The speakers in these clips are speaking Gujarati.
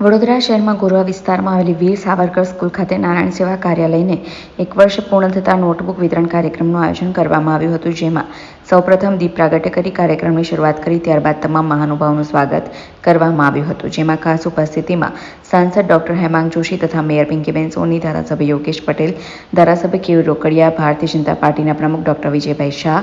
વડોદરા શહેરમાં ગોરવા વિસ્તારમાં આવેલી વીર સાવરકર સ્કૂલ ખાતે નારાયણ સેવા કાર્યાલયને એક વર્ષ પૂર્ણ થતાં નોટબુક વિતરણ કાર્યક્રમનું આયોજન કરવામાં આવ્યું હતું, જેમાં સૌપ્રથમ દીપ પ્રાગટ્ય કરી કાર્યક્રમની શરૂઆત કરી, ત્યારબાદ તમામ મહાનુભાવોનું સ્વાગત કરવામાં આવ્યું હતું, જેમાં ખાસ ઉપસ્થિતિમાં સાંસદ ડોક્ટર હેમાંગ જોશી તથા મેયર પિંકીબેન સોની, ધારાસભ્ય યોગેશ પટેલ, ધારાસભ્ય કેયુર રોકડિયા, ભારતીય જનતા પાર્ટીના પ્રમુખ ડોક્ટર વિજયભાઈ શાહ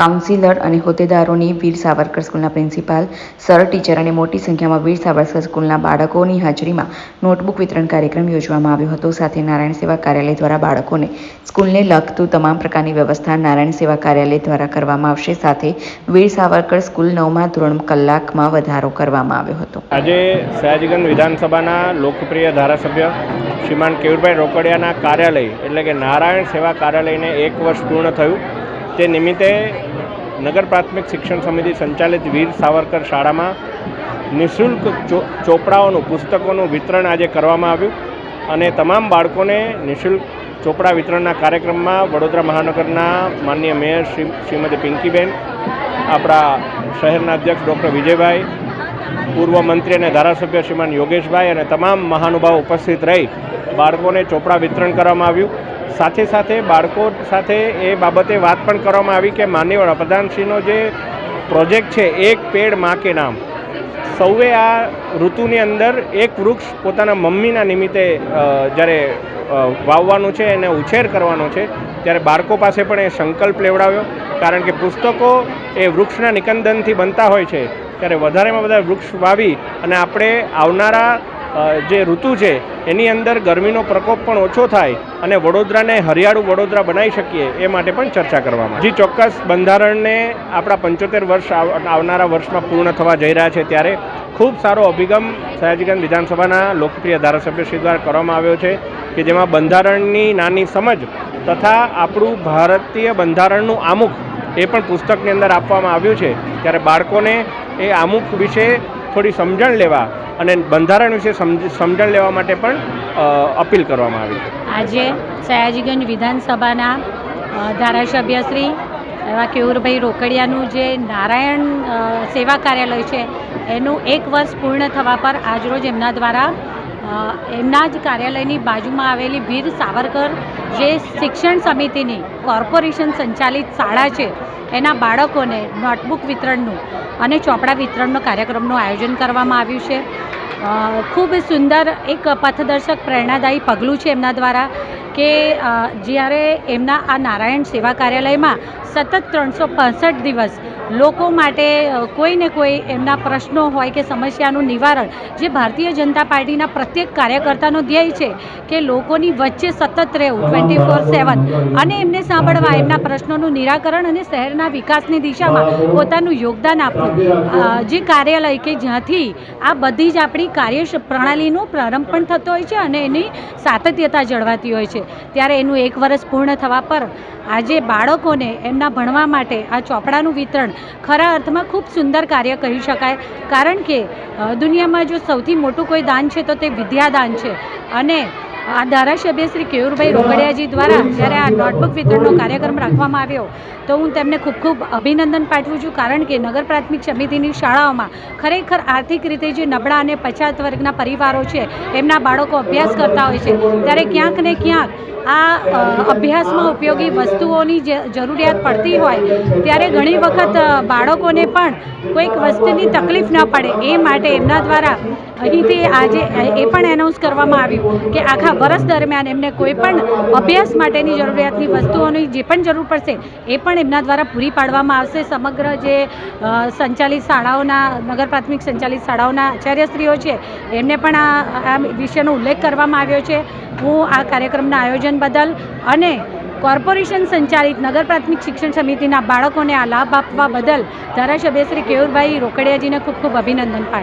કાઉન્સિલર અને હોદ્દેદારોની વીર સાવરકર સ્કૂલના પ્રિન્સિપાલ, સર, ટીચર અને મોટી સંખ્યામાં વીર સાવરકર સ્કૂલના બાળકોની હાજરીમાં નોટબુક વિતરણ કાર્યક્રમ યોજવામાં આવ્યો હતો. સાથે નારાયણ સેવા કાર્યાલય દ્વારા બાળકોને સ્કૂલને લગતું તમામ પ્રકારની વ્યવસ્થા નારાયણ સેવા કાર્યાલય દ્વારા કરવામાં આવશે. સાથે વીર સાવરકર સ્કૂલ નવમા ધોરણ કલાકમાં વધારો કરવામાં આવ્યો હતો. આજે સયાજગંજ વિધાનસભાના લોકપ્રિય ધારાસભ્ય શ્રીમાન કેવુરભાઈ રોકડિયાના કાર્યાલય એટલે કે નારાયણ સેવા કાર્યાલયને એક વર્ષ પૂર્ણ થયું. તે નિમિત્તે નગર પ્રાથમિક શિક્ષણ સમિતિ સંચાલિત વીર સાવરકર શાળામાં નિઃશુલ્ક ચોપડાઓનું, પુસ્તકોનું વિતરણ આજે કરવામાં આવ્યું અને તમામ બાળકોને નિઃશુલ્ક ચોપડા વિતરણના કાર્યક્રમમાં વડોદરા મહાનગરના માન્ય મેયર શ્રી, શ્રીમતી પિંકીબેન, આપણા શહેરના અધ્યક્ષ ડૉક્ટર વિજયભાઈ, પૂર્વ મંત્રી અને ધારાસભ્ય શ્રીમાન યોગેશભાઈ અને તમામ મહાનુભાવો ઉપસ્થિત રહી બાળકોને ચોપડા વિતરણ કરવામાં આવ્યું. સાથે સાથે બાળકો સાથે એ બાબતે વાત પણ કરવામાં આવી કે માનનીય વડાપ્રધાનશ્રીનો જે પ્રોજેક્ટ છે, એક પેડ મા કે નામ, સૌએ આ ઋતુની અંદર એક વૃક્ષ પોતાના મમ્મીના નિમિત્તે જ્યારે વાવવાનું છે, એને ઉછેર કરવાનો છે, ત્યારે બાળકો પાસે પણ એ સંકલ્પ લેવડાવ્યો. કારણ કે પુસ્તકો એ વૃક્ષના નિકંદનથી બનતા હોય છે, ત્યારે વધારેમાં વધારે વૃક્ષ વાવી અને આપણે આવનારા જે ઋતુ છે, એની અંદર ગરમીનો પ્રકોપ પણ ઓછો થાય અને વડોદરાને હરિયાળું વડોદરા બનાવી શકીએ એ માટે પણ ચર્ચા કરવામાં જી ચોક્કસ બંધારણને આપણા પંચોતેર વર્ષ આવ- આવનારા વર્ષમાં પૂર્ણ થવા જઈ રહ્યા છે ત્યારે ખૂબ સારો અભિગમ સયાજીગંજ વિધાનસભાના લોકપ્રિય ધારાસભ્ય શ્રી દ્વારા કરવામાં આવ્યો છે કે જેમાં બંધારણની નાની સમજ તથા આપણું ભારતીય બંધારણનું આમુખ એ પણ પુસ્તકની અંદર આપવામાં આવ્યું છે. ત્યારે બાળકોને એ આમુખ વિશે થોડી સમજણ લેવા અને બંધારણ વિશે સમજ, સમજણ લેવા માટે પણ અપીલ કરવામાં આવી. આજે સયાજીગંજ વિધાનસભાના ધારાસભ્ય શ્રી એવા કેવુરભાઈ રોકડિયાનું જે નારાયણ સેવા કાર્યાલય છે, એનું એક વર્ષ પૂર્ણ થવા પર આજરોજ એમના દ્વારા એમના જ કાર્યાલયની બાજુમાં આવેલી વીર સાવરકર જે શિક્ષણ સમિતિની કોર્પોરેશન સંચાલિત શાળા છે, એના બાળકોને નોટબુક વિતરણનું અને ચોપડા વિતરણનો કાર્યક્રમનું આયોજન કરવામાં આવ્યું છે. ખૂબ સુંદર એક પથદર્શક પ્રેરણાદાયી પગલું છે એમના દ્વારા કે જ્યારે એમના આ નારાયણ સેવા કાર્યાલયમાં સતત ત્રણસો દિવસ લોકો માટે કોઈને કોઈ એમના પ્રશ્નો હોય કે સમસ્યાનું નિવારણ, જે ભારતીય જનતા પાર્ટીના પ્રત્યેક કાર્યકર્તાનો ધ્યેય છે કે લોકોની વચ્ચે સતત રહેવું ટ્વેન્ટી ફોર સેવન અને એમને સાંભળવા, એમના પ્રશ્નોનું નિરાકરણ અને શહેરના વિકાસની દિશામાં પોતાનું યોગદાન આપવું. જે કાર્યાલય કે જ્યાંથી આ બધી જ આપણી કાર્ય પ્રણાલીનો પ્રારંભ પણ થતો હોય છે અને એની સાતત્યતા જળવાતી હોય છે. ત્યારે એનું એક વર્ષ પૂર્ણ થવા પર આજે બાળકોને એમના ભણવા માટે આ ચોપડાનું વિતરણ ખરા અર્થમાં ખૂબ સુંદર કાર્ય કહી શકાય. કારણ કે દુનિયામાં જો સૌથી મોટું કોઈ દાન છે તો તે વિદ્યાદાન છે. અને આ ધારાસભ્ય શ્રી કેયુરભાઈ રોકડિયાજી દ્વારા જ્યારે આ નોટબુક વિતરણનો કાર્યક્રમ રાખવામાં આવ્યો, તો હું તેમને ખૂબ ખૂબ અભિનંદન પાઠવું છું. કારણ કે નગર પ્રાથમિક સમિતિની શાળાઓમાં ખરેખર આર્થિક રીતે જે નબળા અને પછાત વર્ગના પરિવારો છે, એમના બાળકો અભ્યાસ કરતા હોય છે, ત્યારે ક્યાંક ને ક્યાંક આ અભ્યાસમાં ઉપયોગી વસ્તુઓની જરૂરિયાત પડતી હોય, ત્યારે ઘણી વખત બાળકોને પણ કોઈક વસ્તુની તકલીફ ન પડે. એ માટે એમના દ્વારા અહીંથી આજે એ પણ એનાઉન્સ કરવામાં આવ્યું કે આખા વર્ષ દરમિયાન એમને કોઈ પણ અભ્યાસ માટેની જરૂરિયાતની વસ્તુઓની જે પણ જરૂર પડશે, એ પણ એમના દ્વારા પૂરી પાડવામાં આવશે. સમગ્ર જે સંચાલિત શાળાઓના, નગર પ્રાથમિક સંચાલિત શાળાઓના આચાર્યશ્રીઓ છે, એમને પણ આ વિષયનો ઉલ્લેખ કરવામાં આવ્યો છે. હું આ કાર્યક્રમના આયોજન બદલ અને કોર્પોરેશન સંચાલિત નગર પ્રાથમિક શિક્ષણ સમિતિના બાળકોને આ લાભ આપવા બદલ ધારાસભ્ય શ્રી કેયુરભાઈ રોકડિયાજીને ખૂબ ખૂબ અભિનંદન પાઠવું